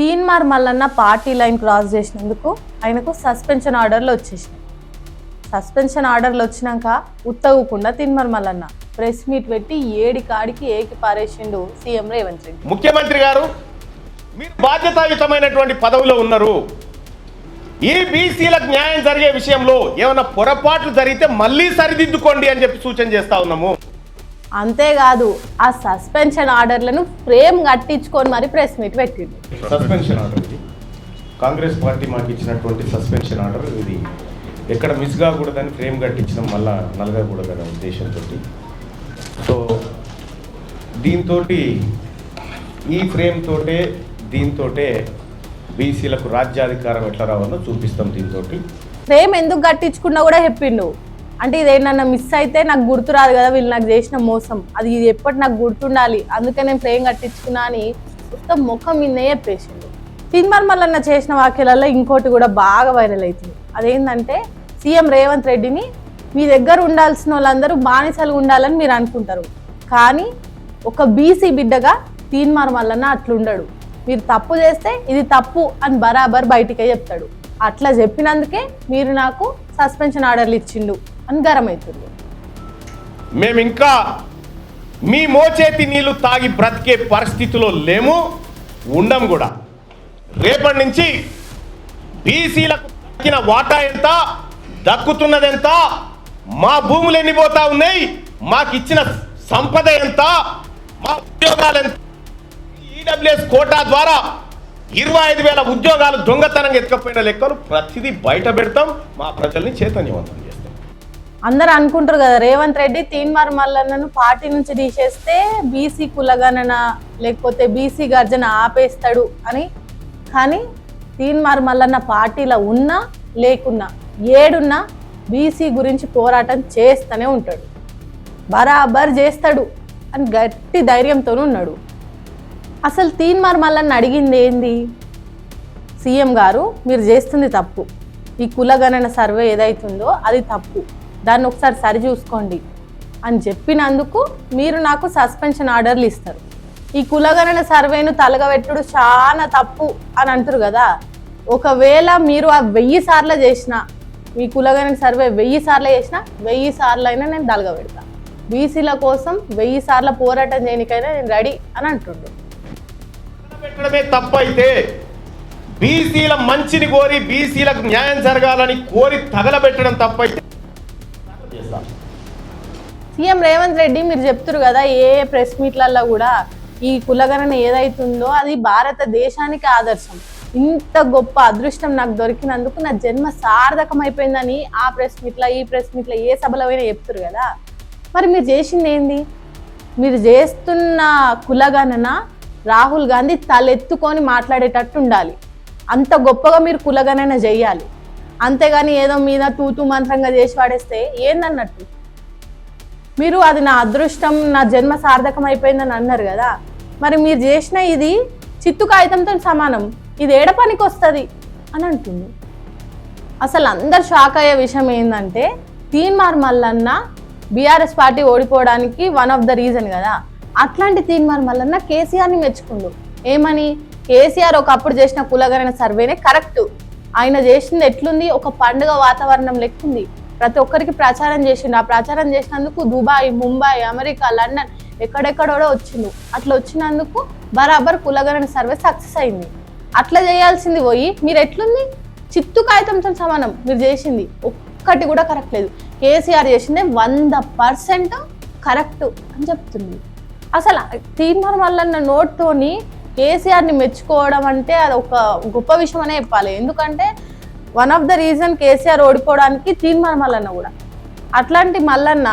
Teenmar Mallanna party line cross చేసినందుకు ఆయనకు suspension ఆర్డర్లు వచ్చేసినాయి. సస్పెన్షన్ ఆర్డర్లు వచ్చినాక ఉత్తగకుండా తీన్మార్ మల్లన్న ప్రెస్ మీట్ పెట్టి ఏడి కాడికి ఏకి పారేసిండు సీఎం రేవంత్ రెడ్డి. ముఖ్యమంత్రి గారు మీరు బాధ్యతాయుతమైనటువంటి పదవిలో ఉన్నారు. ఈ బీసీలకు న్యాయం జరిగే విషయంలో ఏమైనా పొరపాట్లు జరిగితే మళ్ళీ సరిదిద్దుకోండి అని చెప్పి సూచన చేస్తా ఉన్నాము. అంతేకాదు ఆ సస్పెన్షన్ ఆర్డర్లను ఫ్రేమ్ కట్టించుకొని మరి ప్రెస్ మీట్ పెట్టిండు. సస్పెన్షన్ ఆర్డర్ ఇది. కాంగ్రెస్ పార్టీ మాకు ఇచ్చినటువంటి సస్పెన్షన్ ఆర్డర్ ఇది. ఎక్కడ మిస్ కాకూడదని ఫ్రేమ్ కట్టించడం మళ్ళా నలగకూడదనే ఉద్దేశంతో సో దీంతో ఈ ఫ్రేమ్ తోటే దీంతోటే బీసీలకు రాజ్యాధికారం ఎట్లా రావాలో చూపిస్తాం దీంతో ఫ్రేమ్ ఎందుకు కట్టించుకున్నా కూడా చెప్పిండు. అంటే ఇదేమన్నా మిస్ అయితే నాకు గుర్తు రాదు కదా వీళ్ళు నాకు చేసిన మోసం. అది ఇది ఎప్పటి నాకు గుర్తుండాలి. అందుకే నేను ఫ్రేమ్ కట్టించుకున్నా అని మొత్తం ముఖం మీదే చెప్పేసిండు. తిన్మర్ మల్లన్న చేసిన వాక్యాలలో ఇంకోటి కూడా బాగా వైరల్ అవుతుంది అదేంటంటే సీఎం రేవంత్ రెడ్డిని మీ దగ్గర ఉండాల్సిన వాళ్ళందరూ బానిసలు ఉండాలని మీరు అనుకుంటారు. కానీ ఒక బీసీ బిడ్డగా తీన్మార్మల్లన్న అట్లుండడు. మీరు తప్పు చేస్తే ఇది తప్పు అని బరాబర్ బయటికే చెప్తాడు. అట్లా చెప్పినందుకే మీరు నాకు సస్పెన్షన్ ఆర్డర్లు ఇచ్చిండు. అని అవుతుంది మేము ఇంకా మీ మోచేతి నీళ్ళు తాగి బ్రతికే పరిస్థితిలో లేము ఉండం కూడా. రేపటి నుంచి బీసీలకు దక్కిన వాటా ఎంత దక్కుతున్నది ఎంత మా భూములు ఎన్ని పోతా ఉన్నాయి మాకు ఇచ్చిన సంపద ఎంత మా ఉద్యోగాలు ఎంత. ఈడబ్ల్యూఎస్ కోటా ద్వారా ఇరవై ఐదు వేల ఉద్యోగాలు దొంగతనంగా ఎత్తుకపోయిన లెక్కలు ప్రతిదీ బయట పెడతాం మా ప్రజల్ని చైతన్యవంతం చేస్తాం. అందరు అనుకుంటారు కదా రేవంత్ రెడ్డి తీన్మార్ మల్లన్నను పార్టీ నుంచి తీసేస్తే బీసీ కులగణన లేకపోతే బీసీ గర్జన ఆపేస్తాడు అని. కానీ తీన్మార్ మల్లన్న పార్టీలో ఉన్నా లేకున్నా ఏడున్నా బీసీ గురించి పోరాటం చేస్తూనే ఉంటాడు. బరాబర్ చేస్తాడు అని గట్టి ధైర్యంతో ఉన్నాడు. అసలు తీన్మార్ మల్లన్న అడిగింది ఏంది? సీఎం గారు మీరు చేస్తుంది తప్పు. ఈ కులగణన సర్వే ఏదైతుందో అది తప్పు. దాన్ని ఒకసారి సరి చూసుకోండి అని చెప్పినందుకు మీరు నాకు సస్పెన్షన్ ఆర్డర్లు ఇస్తారు. ఈ కులగణన సర్వేను తలగబెట్టుడు చాలా తప్పు అని అంటారు కదా. ఒకవేళ మీరు ఆ వెయ్యి సార్లు చేసిన మీ కులగణన సర్వే వెయ్యి సార్లు చేసిన వెయ్యి సార్లు అయినా నేను తలగబెడతా. బీసీల కోసం వెయ్యి సార్లు పోరాటం చేయనికైనా నేను రెడీ అని అంటుండు. పెట్టడమే తప్పైతే బీసీల మంచిని కోరి బీసీలకు న్యాయం జరగాలని కోరి తగలబెట్టడం తప్పైతే చేస్తా. సీఎం రేవంత్ రెడ్డి మీరు చెప్తారు కదా ఏ ప్రెస్ మీట్లలో కూడా ఈ కులగణన ఏదైతుందో అది భారతదేశానికి ఆదర్శం. ఇంత గొప్ప అదృష్టం నాకు దొరికినందుకు నా జన్మ సార్థకం అయిపోయిందని ఆ ప్రెస్ మీట్లో ఈ ప్రెస్ మీట్లో ఏ సభలో అయినా చెప్తున్నారు కదా. మరి మీరు చేసింది ఏంది మీరు చేస్తున్న కులగణన రాహుల్ గాంధీ తలెత్తుకొని మాట్లాడేటట్టు ఉండాలి అంత గొప్పగా మీరు కులగణన చేయాలి. అంతేగాని ఏదో మీద తూతూ మంత్రంగా చేసి వాడేస్తే ఏందన్నట్టు? మీరు అది నా అదృష్టం నా జన్మ సార్థకం అయిపోయిందని అన్నారు కదా. మరి మీరు చేసిన ఇది చిత్తు కాగితంతో సమానం. ఇది ఏడ పనికి వస్తుంది అని అంటుంది. అసలు అందరు షాక్ అయ్యే విషయం ఏంటంటే తీన్మార్ మల్లన్న బీఆర్ఎస్ పార్టీ ఓడిపోవడానికి వన్ ఆఫ్ ద రీజన్ కదా. అట్లాంటి తీన్మార్ మల్లన్న కేసీఆర్ని మెచ్చుకుండు. ఏమని? కేసీఆర్ ఒకప్పుడు చేసిన కులగరణ సర్వేనే కరెక్ట్. ఆయన చేసింది ఎట్లుంది? ఒక పండుగ వాతావరణం లెక్కుంది. ప్రతి ఒక్కరికి ప్రచారం చేసిండు. ఆ ప్రచారం చేసినందుకు దుబాయ్ ముంబై అమెరికా లండన్ ఎక్కడెక్కడో వచ్చిండు. అట్లా వచ్చినందుకు బరాబర్ కులగణన సర్వే సక్సెస్ అయింది. అట్లా చేయాల్సింది పోయి మీరు ఎట్లుంది చిత్తు కాగితంతో సమానం మీరు చేసింది. ఒక్కటి కూడా కరెక్ట్ లేదు. కేసీఆర్ చేసిందే వంద పర్సెంట్ కరెక్ట్ అని చెప్తుంది. అసలు తీర్మానం వల్ల నోట్తోని కేసీఆర్ని మెచ్చుకోవడం అంటే అది ఒక గొప్ప విషయం అనే చెప్పాలి. ఎందుకంటే one of the reason KCR ఓడిపోవడానికి తీర్మాన మల్లన్న కూడా. అట్లాంటి మల్లన్న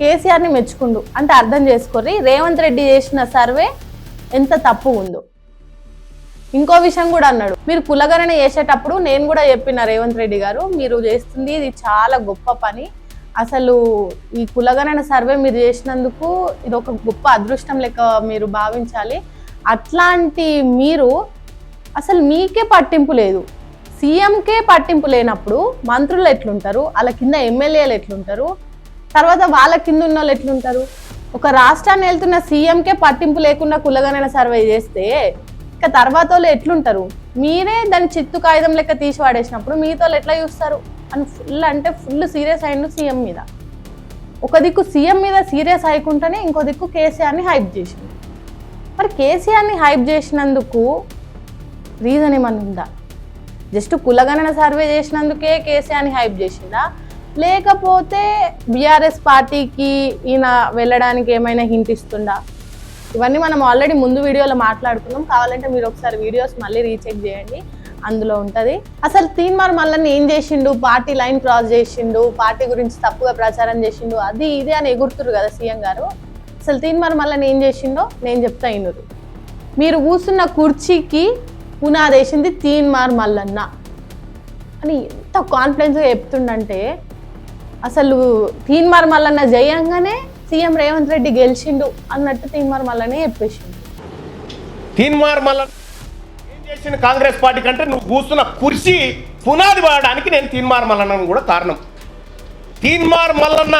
కేసీఆర్ని మెచ్చుకుండు. అంటే అర్థం చేసుకోర్రి రేవంత్ రెడ్డి చేసిన సర్వే ఎంత తప్పు ఉందో. ఇంకో విషయం కూడా అన్నాడు. మీరు కులగణన చేసేటప్పుడు నేను కూడా చెప్పిన రేవంత్ రెడ్డి గారు మీరు చేస్తుంది ఇది చాలా గొప్ప పని. అసలు ఈ కులగణన సర్వే మీరు చేసినందుకు ఇది ఒక గొప్ప అదృష్టం లెక్క మీరు భావించాలి. అట్లాంటి మీరు అసలు మీకే పట్టింపు లేదు. సీఎంకే పట్టింపు లేనప్పుడు మంత్రులు ఎట్లుంటారు? వాళ్ళ కింద ఎమ్మెల్యేలు ఎట్లుంటారు? తర్వాత వాళ్ళ కింద ఉన్న వాళ్ళు ఎట్లుంటారు? ఒక రాష్ట్రాన్ని వెళ్తున్న సీఎంకే పట్టింపు లేకుండా కులగణన సర్వే చేస్తే ఇక తర్వాత వాళ్ళు ఎట్లుంటారు? మీరే దాన్ని చిత్తు కాగితం లెక్క తీసి వాడేసినప్పుడు మీతో వాళ్ళు ఎట్లా చూస్తారు? అని ఫుల్ అంటే ఫుల్ సీరియస్ అయ్యిండు సీఎం మీద. ఒక దిక్కు సీఎం మీద సీరియస్ అయ్యకుండానే ఇంకో దిక్కు కేసీఆర్ని హైప్ చేసింది మరి కేసీఆర్ని హైప్ చేసినందుకు రీజన్ ఏమన్నా ఉందా? జస్ట్ కులగణన సర్వే చేసినందుకే కేసీఆర్ని హైప్ చేసిందా? లేకపోతే బీఆర్ఎస్ పార్టీకి ఈయన వెళ్ళడానికి ఏమైనా హింట్ ఇస్తుందా? ఇవన్నీ మనం ఆల్రెడీ ముందు వీడియోలో మాట్లాడుకున్నాం. కావాలంటే మీరు ఒకసారి వీడియోస్ మళ్ళీ రీచెక్ చేయండి. అందులో ఉంటుంది. అసలు తీన్మార్ మల్లన్న ఏం చేసిండు? పార్టీ లైన్ క్రాస్ చేసిండు? పార్టీ గురించి తప్పుగా ప్రచారం చేసిండు? అది ఇది అని ఎగురుతురు కదా సీఎం గారు. అసలు తీన్మార్ మల్లన్న ఏం చేసిండో? నేను చెప్తా ఇనురు మీరు కూర్చున్న కుర్చీకి పునాదేసింది తీన్మార్ మల్లన్న. అని ఎంత కాన్ఫిడెన్స్గా చెప్తుండంటే అసలు తీన్మార్ మల్లన్న జయంగానే సీఎం రేవంత్ రెడ్డి గెలిచిండు అన్నట్టు తీన్మార్ మల్లనే చెప్పేసిండు. తీన్మార్ మల్ల ఏం చేసిన కాంగ్రెస్ పార్టీ కంటే నువ్వు కూర్చున్న కుర్చీ పునాది వాడడానికి నేను తీన్మార్ మల్లన్నను కూడా కారణం. తీన్మార్ మల్లన్న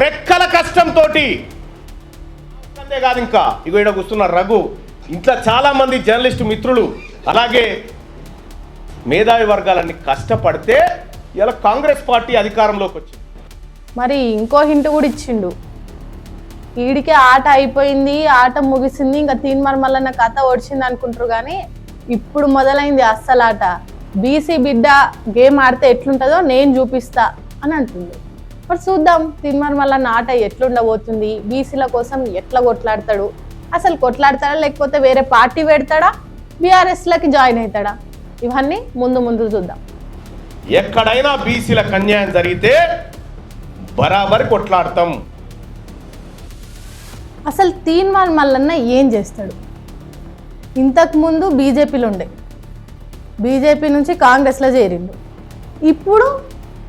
రెక్కల కష్టంతో కాదు ఇంకా. ఇగో ఇక్కడ కూర్చున్న రఘు ఇంట్లో చాలామంది జర్నలిస్ట్ జర్నలిస్టు మిత్రులు అలాగే మేధావి వర్గాలన్నీ కష్టపడితే ఇలా కాంగ్రెస్ పార్టీ అధికారంలోకి వచ్చింది. మరి ఇంకో హింట్ కూడా ఇచ్చిండు. వీడికే ఆట అయిపోయింది ఆట ముగిసింది ఇంకా తీన్మార్ మల్లన్న కథ ఓడిచింది అనుకుంటారు కానీ ఇప్పుడు మొదలైంది అస్సలాట. బీసీ బిడ్డ గేమ్ ఆడితే ఎట్లుంటుందో నేను చూపిస్తా అని అంటుంది మరి చూద్దాం తీన్మార్ మల్లన్న ఆట ఎట్లుండబోతుంది? బీసీల కోసం ఎట్లా కొట్లాడతాడు? అసలు కొట్లాడతాడా లేకపోతే వేరే పార్టీ పెడతాడా? బీఆర్ఎస్లకి జాయిన్ అవుతాడా ఇవన్నీ ముందు ముందు చూద్దాం. ఎక్కడైనా బీసీల అన్యాయం జరిగితే బరాబరి కొట్లాడతాం. అసలు తీన్మార్ మల్లన్న ఏం చేస్తాడు? ఇంతకుముందు బీజేపీలో ఉండే బీజేపీ నుంచి కాంగ్రెస్లో చేరిండు. ఇప్పుడు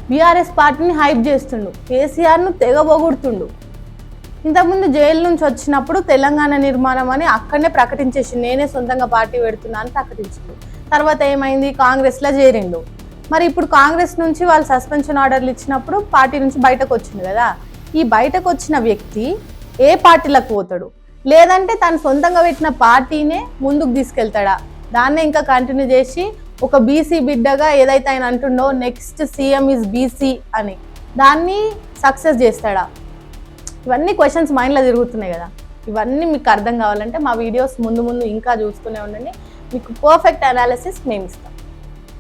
బీఆర్ఎస్ పార్టీని హైప్ చేస్తుండు. కేసీఆర్ను తెగబొగుడుతుండు ఇంతకుముందు జైలు నుంచి వచ్చినప్పుడు తెలంగాణ నిర్మాణం అని అక్కడనే ప్రకటించేసి నేనే సొంతంగా పార్టీ పెడుతున్నా అని ప్రకటించిండు. తర్వాత ఏమైంది? కాంగ్రెస్లో చేరిండు. మరి ఇప్పుడు కాంగ్రెస్ నుంచి వాళ్ళు సస్పెన్షన్ ఆర్డర్లు ఇచ్చినప్పుడు పార్టీ నుంచి బయటకు వచ్చింది కదా. ఈ బయటకు వచ్చిన వ్యక్తి ఏ పార్టీలకు పోతాడు? లేదంటే తను సొంతంగా పెట్టిన పార్టీనే ముందుకు తీసుకెళ్తాడా? దాన్నే ఇంకా కంటిన్యూ చేసి ఒక బీసీ బిడ్డగా ఏదైతే ఆయన అంటుండో నెక్స్ట్ సీఎం ఇస్ బీసీ అని. దాన్ని సక్సెస్ చేస్తాడా? ఇవన్నీ క్వశ్చన్స్ మైండ్లో తిరుగుతున్నాయి కదా. ఇవన్నీ మీకు అర్థం కావాలంటే మా వీడియోస్ ముందు ముందు ఇంకా చూస్తూనే ఉండండి. మీకు పర్ఫెక్ట్ అనాలిసిస్ మేము ఇస్తాం.